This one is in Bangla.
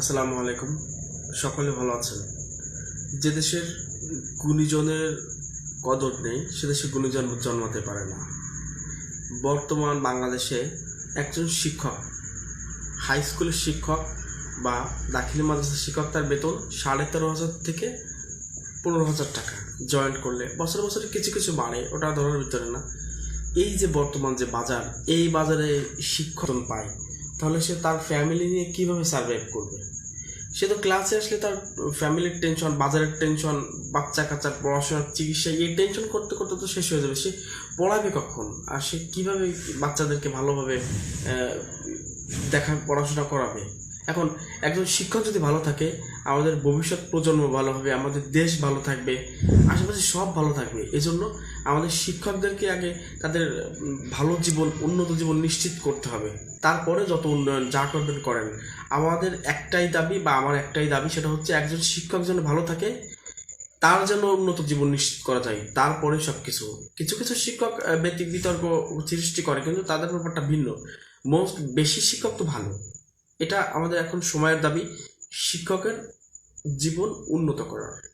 আসসালামু আলাইকুম। সকলে ভালো আছেন? যে দেশের গুণীজনের কদর নেই, সে দেশে গুণীজন জন্মাতে পারে না। বর্তমান বাংলাদেশে একজন শিক্ষক হাই স্কুলের শিক্ষক বা দাখিলি মাদ্রাসার শিক্ষক, তার বেতন সাড়ে তেরো হাজার থেকে পনেরো হাজার টাকা জয়েন্ট করলে বছর বছরে কিছু কিছু বাড়ে, ওটা ধরার ভিতরে না। এই যে বর্তমান যে বাজার, এই বাজারে শিক্ষক পায় তাহলে সে তার ফ্যামিলি নিয়ে কীভাবে সার্ভাইভ করবে? সে তো ক্লাসে আসলে তার ফ্যামিলির টেনশন বাজারের টেনশন বাচ্চা কাচ্চার পড়াশোনার চিকিৎসা, এই টেনশন করতে করতে তো শেষ হয়ে যাবে। সে পড়াবে কখন? আর সে কীভাবে বাচ্চাদেরকে ভালোভাবে দেখা, পড়াশোনা করাবে? এখন একজন শিক্ষক যদি ভালো থাকে, আমাদের ভবিষ্যৎ প্রজন্ম ভালো হবে, আমাদের দেশ ভালো থাকবে, আশেপাশে সব ভালো থাকবে, এজন্য আমাদের শিক্ষকদেরকে আগে তাদের ভালো জীবন, উন্নত জীবন নিশ্চিত করতে হবে। তারপরে যত উন্নয়ন, যা করবেন, করেন। আমাদের একটাই দাবি বা আমার একটাই দাবি, সেটা হচ্ছে একজন শিক্ষক যেন ভালো থাকে, তার যেন উন্নত জীবন নিশ্চিত করা যায়, তারপরে সব কিছু কিছু কিছু শিক্ষক ব্যতিক বিতর্ক সৃষ্টি করে, কিন্তু তাদের ব্যাপারটা ভিন্ন। মোস্ট বেশি শিক্ষক তো ভালো। এটা আমাদের এখন সময়ের দাবি শিক্ষকের জীবন উন্নত করার।